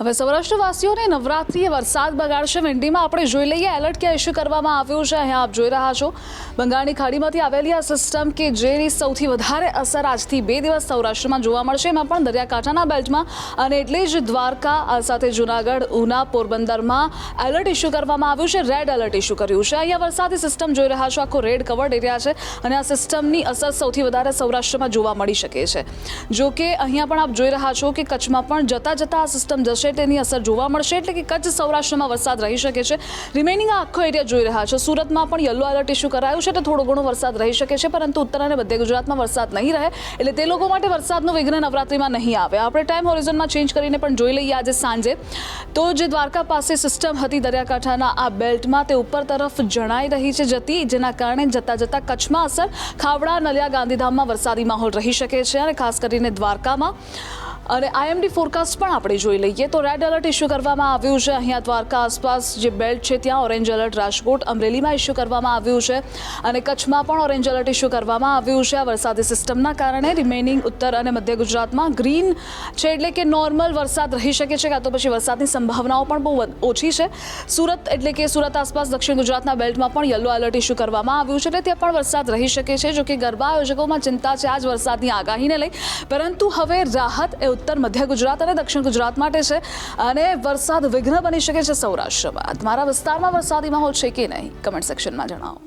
હવે સૌરાષ્ટ્રવાસીઓને નવરાત્રિએ વરસાદ બગાડશે. વિંડીમાં આપણે જોઈ લઈએ, એલર્ટ ક્યાં ઇસ્યુ કરવામાં આવ્યું છે? અહીંયા આપ જોઈ રહ્યા છો. બંગાળની ખાડીમાંથી આવેલી આ સિસ્ટમ કે જેની સૌથી વધારે અસર આજથી બે દિવસ સૌરાષ્ટ્રમાં જોવા મળશે. એમાં પણ દરિયાકાંઠાના બેલ્ટમાં અને એટલે જ દ્વારકા સાથે જુનાગઢ, ઉના, પોરબંદરમાં એલર્ટ ઇસ્યુ કરવામાં આવ્યું છે. રેડ એલર્ટ ઇસ્યુ કર્યું છે. અહીંયા વરસાદી સિસ્ટમ જોઈ રહ્યા છો. આખો રેડ કવર્ડ એરિયા છે અને આ સિસ્ટમની અસર સૌથી વધારે સૌરાષ્ટ્રમાં જોવા મળી શકે છે. જો કે અહીંયા પણ આપ જોઈ રહ્યા છો કે કચ્છમાં પણ જતા જતા આ સિસ્ટમ જશે. તેની અસર જોવા મળશે. એટલે કે કચ્છ સૌરાષ્ટ્રમાં વરસાદ રહી શકે છે. રિમેનિંગ આખો એરિયા જોઈ રહ્યા છો. સુરતમાં પણ યલો એલર્ટ ઇસ્યુ કરાયું છે તો થોડો ઘણો વરસાદ રહી શકે છે, પરંતુ ઉત્તર અને મધ્ય ગુજરાતમાં વરસાદ નહીં રહે. એટલે તે લોકો માટે વરસાદનું વિઘ્ન નવરાત્રિમાં નહીં આવે. આપણે ટાઈમ હોરિઝોનમાં ચેન્જ કરીને પણ જોઈ લઈએ આજે સાંજે. તો જે દ્વારકા પાસે સિસ્ટમ હતી દરિયાકાંઠાના, આ બેલ્ટમાં તે ઉપર તરફ જણાઈ રહી છે જતી. જેના કારણે જતા જતા કચ્છમાં અસર. ખાવડા, નલિયા, ગાંધીધામમાં વરસાદી માહોલ રહી શકે છે અને ખાસ કરીને દ્વારકામાં. અને આઈએમડી ફોરકાસ્ટ પણ આપણે જોઈ લઈએ તો રેડ એલર્ટ ઇસ્યુ કરવામાં આવ્યું છે. અહીંયા દ્વારકા આસપાસ જે બેલ્ટ છે, ત્યાં ઓરેન્જ એલર્ટ રાજકોટ, અમરેલીમાં ઇસ્યુ કરવામાં આવ્યું છે. અને કચ્છમાં પણ ઓરેન્જ એલર્ટ ઇસ્યુ કરવામાં આવ્યું છે. આ વરસાદી સિસ્ટમના કારણે રિમેનિંગ ઉત્તર અને મધ્ય ગુજરાતમાં ગ્રીન છે એટલે કે નોર્મલ વરસાદ રહી શકે છે. કાં તો પછી વરસાદની સંભાવનાઓ પણ બહુ ઓછી છે. સુરત એટલે કે સુરત આસપાસ દક્ષિણ ગુજરાતના બેલ્ટમાં પણ યલો એલર્ટ ઇસ્યુ કરવામાં આવ્યું છે. એટલે ત્યાં પણ વરસાદ રહી શકે છે, જો કે ગરબા આયોજકોમાં ચિંતા છે આજ વરસાદની આગાહીને લઈ. પરંતુ હવે રાહત એ ઉત્તર મધ્ય ગુજરાત અને દક્ષિણ ગુજરાત માટે છે. અને વરસાદ વિઘ્ન બની શકે છે સૌરાષ્ટ્રમાં. તમારા વિસ્તારમાં વરસાદી માહોલ છે કે નહીં? કમેન્ટ સેક્શનમાં જણાવો.